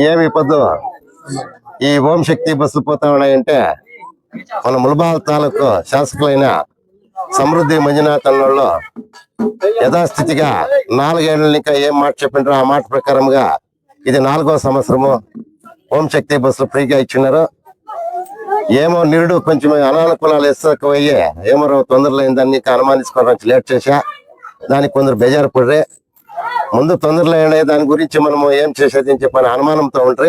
ఏ పొద్దు ఈ ఓం శక్తి బస్సులు పోతా ఉన్నాయంటే మన ములబాల్ తాలూకు శాసకులైన సమృద్ధి మంజునాథ్ అన్నోళ్ళు యథాస్థితిగా నాలుగేళ్ళ ఇంకా ఏం మాట చెప్పిండ్రో ఆ మాట ప్రకారంగా ఇది నాలుగో సంవత్సరము ఓం శక్తి బస్సులు ఫ్రీగా ఇచ్చినారు. ఏమో నిరుడు కొంచెం అనానుకూలాలు ఇస్తకపోయి ఏమో తొందరలో అయిందని అనుమానించుకోవడానికి లేట్ చేశా. దానికి కొందరు బేజారు పడ్రే. ముందు తొందరలో అయినాయి దాని గురించి మనము ఏం చేసేది అని చెప్పని అనుమానంతో ఉంటే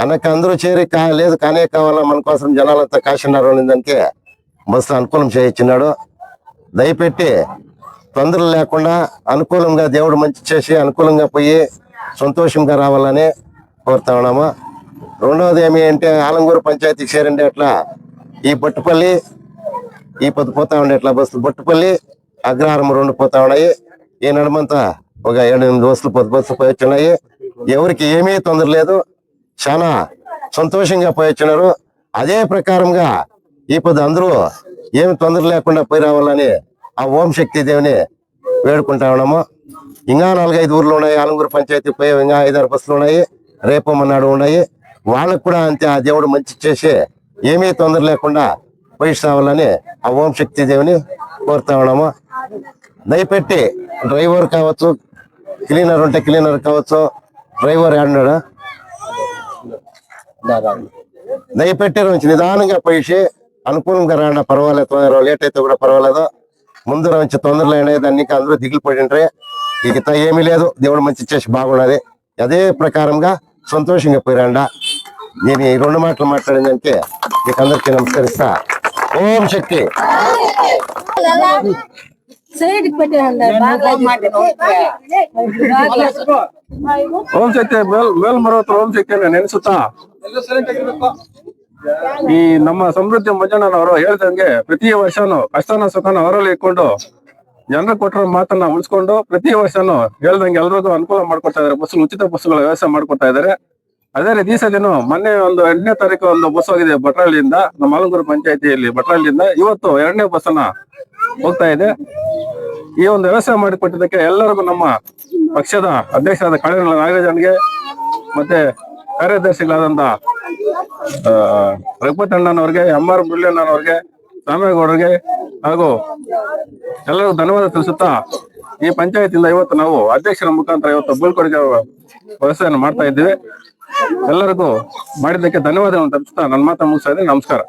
అన్నకి అందరూ చేరి కా లేదు కానే కావాలా మన కోసం జనాలంతా కాసినారు అనే దానికి బస్సు అనుకూలం చేయించినాడు. దయపెట్టి తొందరలు లేకుండా అనుకూలంగా దేవుడు మంచి చేసి అనుకూలంగా పోయి సంతోషంగా రావాలని కోరుతా ఉన్నాము. రెండవది ఏమి అంటే ఆలంగూరు పంచాయతీకి చేరండి అట్లా ఈ బొట్టుపల్లి ఈ పొద్దు పోతా ఉండే ఇట్లా బస్సులు బొట్టుపల్లి అగ్రహారం రెండు పోతా ఉన్నాయి. ఈ నడుమంతా ఒక ఏడు ఎనిమిది బస్సులు పొద్దు పొద్దు పోయి వచ్చినాయి ఎవరికి ఏమీ తొందర లేదు. చాలా సంతోషంగా పోయి వచ్చినారు అదే ప్రకారంగా ఈ పొద్దు అందరూ ఏమి తొందర లేకుండా పోయి రావాలని ఆ ఓం శక్తి దేవిని వేడుకుంటా ఉన్నాము. ఇంకా నాలుగైదు ఊర్లు ఉన్నాయి. ఆలంగూరు పంచాయతీ పోయి ఇంకా ఐదారు బస్సులు ఉన్నాయి. రేపు మన్నాడు ఉన్నాయి. వాళ్ళకు కూడా అంతే. ఆ దేవుడు మంచి చేసి ఏమీ తొందర లేకుండా పోయి రావాలని ఆ ఓం శక్తి దేవిని కోరుతా ఉన్నాము. దయపెట్టి డ్రైవర్ కావచ్చు క్లీనర్ ఉంటే క్లీనర్ కావచ్చు డ్రైవర్ ఆడినాడు దయపెట్టి నుంచి నిదానంగా పోయి అనుకూలంగా రాండి పర్వాలేదు తొందర లేట్ అయితే కూడా పర్వాలేదు. ముందు నుంచి తొందరలో అయినాయి దాన్ని అందరూ దిగులు పడిండ్రే. ఇక ఏమీ లేదు దేవుడు మంచి చేసి బాగున్నది. అదే ప్రకారంగా సంతోషంగా పోయిరాండా నేను ఈ రెండు మాటలు మాట్లాడిందంటే మీకు అందరికీ నమస్కరిస్తా ఓం శక్తి. ಓಂ ಶಕ್ತಿ ಮೇಲ್ ಮೇಲ್ ಮರತ್ರ ಓಂ ನೆನೆಸುತ್ತಾ? ಈ ನಮ್ಮ ಸಮೃದ್ಧಿ ಮಂಜಣ್ಣನವರು ಹೇಳ್ದಂಗೆ ಪ್ರತಿ ವರ್ಷನು ಕಷ್ಟನ ಸುಖನ ಅವರಲ್ಲಿ ಇಟ್ಕೊಂಡು ಜನರು ಕೊಟ್ಟಿರೋ ಮಾತನ್ನ ಉಳಿಸ್ಕೊಂಡು ಪ್ರತಿ ವರ್ಷನು ಹೇಳ್ದಂಗೆ ಎಲ್ರಿಗೂ ಅನುಕೂಲ ಮಾಡ್ಕೊಡ್ತಾ ಇದಾರೆ ಬಸ್ ಉಚಿತ ಬಸ್ಸುಗಳ ವ್ಯವಸ್ಥೆ ಮಾಡ್ಕೊಡ್ತಾ ಇದಾರೆ ಅದೇ ರೀತಿ ಈ ದಿನ ಮೊನ್ನೆ ಒಂದು ಎರಡನೇ ತಾರೀಕು ಒಂದು ಬಸ್ ಹೋಗಿದೆ ಬಟ್ರಾಳಿಯಿಂದ ನಮ್ಮ ಆಲಂಗೂರು ಪಂಚಾಯತಿಯಲ್ಲಿ ಬಟ್ರಾಳಿಯಿಂದ ಇವತ್ತು ಎರಡನೇ ಬಸ್ ಅನ್ನ ಹೋಗ್ತಾ ಇದೆ. ಈ ಒಂದು ವ್ಯವಸ್ಥೆ ಮಾಡಿಕೊಟ್ಟಿದ್ದಕ್ಕೆ ಎಲ್ಲರಿಗೂ ನಮ್ಮ ಪಕ್ಷದ ಅಧ್ಯಕ್ಷರಾದ ಕಳೆಗಳ ನಾಗರಾಜನ್ಗೆ ಮತ್ತೆ ಕಾರ್ಯದರ್ಶಿಗಳಾದಂತ ಆ, ರಘುಪತಿ ಅಣ್ಣನವ್ರಿಗೆ ಎಂ ಆರ್ ಮುರಳಿಯಣ್ಣನವ್ರಿಗೆ ರಾಮೇಗೌಡರಿಗೆ ಹಾಗೂ ಎಲ್ಲರಿಗೂ ಧನ್ಯವಾದ ತಿಳಿಸುತ್ತಾ ಈ ಪಂಚಾಯತಿಂದ ಇವತ್ತು ನಾವು ಅಧ್ಯಕ್ಷರ ಮುಖಾಂತರ ಇವತ್ತು ಬೀಳ್ಕೊಡುಗೆ ವ್ಯವಸ್ಥೆಯನ್ನು ಮಾಡ್ತಾ ಇದ್ದೀವಿ. ಎಲ್ಲರಿಗೂ ಮಾಡಿದ್ದಕ್ಕೆ ಧನ್ಯವಾದಗಳನ್ನು ತಿಳಿಸುತ್ತಾ ನನ್ನ ಮಾತು ಮುಗಿಸ್ತಾ ಇದ್ದೀನಿ. ನಮಸ್ಕಾರ.